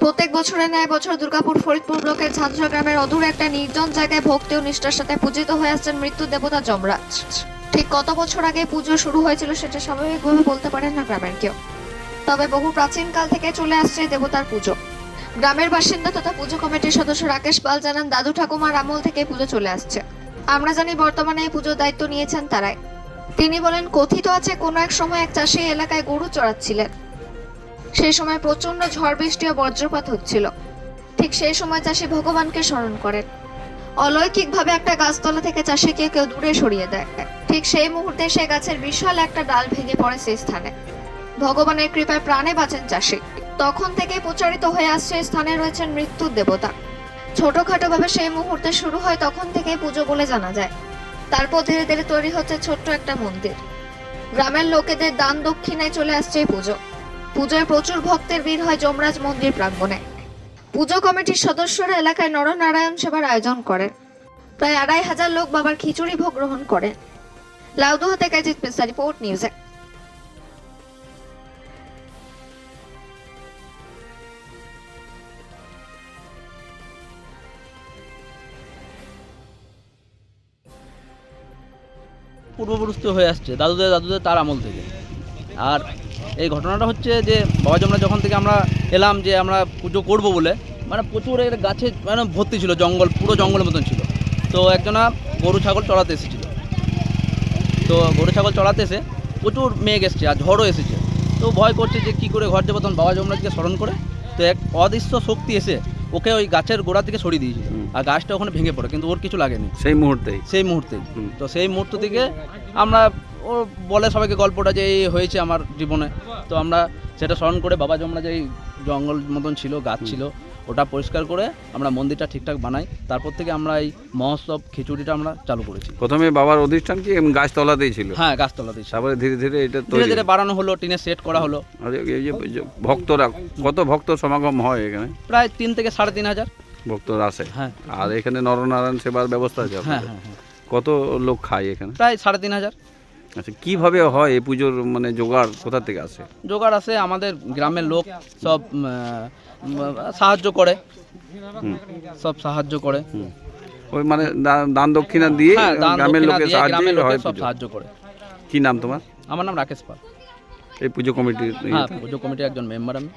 প্রত্যেক বছরের ন্যায় বছর দুর্গাপুর ফরিদপুর ব্লকের ঝাঁঝরা গ্রামের অদূর একটা নির্জন জায়গায় ভক্তি ও নিষ্ঠার সাথে পূজিত হয়ে আসছেন মৃত্যু দেবতা যমরাজ। ঠিক কত বছর আগে পুজো শুরু হয়েছিল সেটা স্বাভাবিকভাবে বলতে পারেন না গ্রামের কেউ। তবে বহু প্রাচীন কাল থেকে চলে আসছে দেবতার পুজো। গ্রামের বাসিন্দা তথা পুজো কমিটির সদস্য রাকেশ পাল জানান, দাদু ঠাকুমার আমল থেকে পুজো চলে আসছে। আমরা জানি বর্তমানে এই পুজোর দায়িত্ব নিয়েছেন তারাই। তিনি বলেন, কথিত আছে, কোনো এক সময় এক চাষি এলাকায় গরু চড়াচ্ছিলেন। সেই সময় প্রচণ্ড ঝড় বৃষ্টি ও বজ্রপাত হচ্ছিল। ঠিক সেই সময় চাষি ভগবানকে স্মরণ করেন। অলৌকিকভাবে একটা গাছতলা থেকে চাষিকে কেউ দূরে সরিয়ে দেয়। ঠিক সেই মুহূর্তে সে গাছের বিশাল একটা ডাল ভেঙে পড়ে সেই স্থানে। ভগবানের কৃপায় প্রাণে বাঁচেন চাষি। তখন থেকে প্রচারিত হয়ে আসছে স্থানে রয়েছেন মৃত্যুর দেবতা। ছোটখাটো ভাবে সেই মুহূর্তে শুরু হয় তখন থেকে পুজো বলে জানা যায়। তারপর ধীরে ধীরে তৈরি হচ্ছে ছোট্ট একটা মন্দির। গ্রামের লোকেদের দান দক্ষিণায় চলে আসছে এই পুজো। পুজোয় প্রচুর ভক্তের ভিড় হয় যমরাজ মন্দির প্রাঙ্গণে। পুজো কমিটির সদস্যরা এলাকায় নরনারায়ণ সেবার আয়োজন করেন। প্রায় আড়াই হাজার লোক বাবার খিচুড়ি ভোগ গ্রহণ করেন। লাউদুহা থেকে জিত পেসা রিপোর্ট, নিউজে পূর্বপুরুষ হয়ে আসছে। দাদুদের দাদুদের তার আমল থেকে। আর এই ঘটনাটা হচ্ছে যে বাবা জমরা যখন থেকে আমরা এলাম যে আমরা পুজো করব বলে মানে প্রচুর এর গাছে মানে ভর্তি ছিল জঙ্গল পুরো জঙ্গলের মতন ছিল। তো একজনা গরু ছাগল চড়াতে এসেছিল। তো গরু ছাগল চড়াতে এসে প্রচুর মেঘ এসছে আর ঝড়ও এসেছে। তো ভয় করছে যে কী করে ঘর যাব তখন বাবা যমরাজকে স্মরণ করে তো এক অদৃশ্য শক্তি এসে ওকে ওই গাছের গোড়া থেকে সরিয়ে দিয়েছিল। আর গাছটা ওখানে ভেঙে পড়ে কিন্তু ওর কিছু লাগেনি। সেই মুহূর্তেই। সেই মুহূর্তে তো সেই মুহূর্ত থেকে আমরা ও বলে সবাইকে গল্পটা যে এই হয়েছে আমার জীবনে। তো আমরা সেটা স্মরণ করে বাবা জমরা যে জঙ্গল মতন ছিল গাছ ছিল ওটা পরিষ্কার করে আমরা মন্দিরটা ঠিকঠাক বানাই। তারপর থেকে আমরা এই মহোৎসব খিচুড়িটা আমরা চালু করেছি। প্রথমে বাবার অধিষ্ঠান কি? গাছতলাতেই ছিল? হ্যাঁ গাছতলাতে তারপরে ধীরে ধীরে এটা ধীরে ধীরে বাড়ানো হলো টিনে সেট করা হলো। এই যে ভক্তরা কত ভক্ত সমাগম হয় এখানে? প্রায় তিন থেকে সাড়ে তিন হাজার। ভক্তরা আসে? হ্যাঁ। আর এখানে নরনারায়ণ সেবার ব্যবস্থা আছে হ্যাঁ হ্যাঁ হ্যাঁ। কত লোক খায় এখানে? প্রায় সাড়ে তিন হাজার। আচ্ছা কীভাবে হয় এই পুজোর মানে জোগাড় কোথা থেকে আসে? জোগাড় আছে আমাদের গ্রামের লোক সব সাহায্য করে। সব সাহায্য করে। ওই মানে দান দক্ষিণা দিয়ে হ্যাঁ গ্রামের গ্রামের সাহায্যে লোকে হয় সব সাহায্য করে। কি নাম তোমার? আমার নাম রাকেশ পাল। এই পুজো কমিটির হ্যাঁ পুজো কমিটির একজন মেম্বার আমি।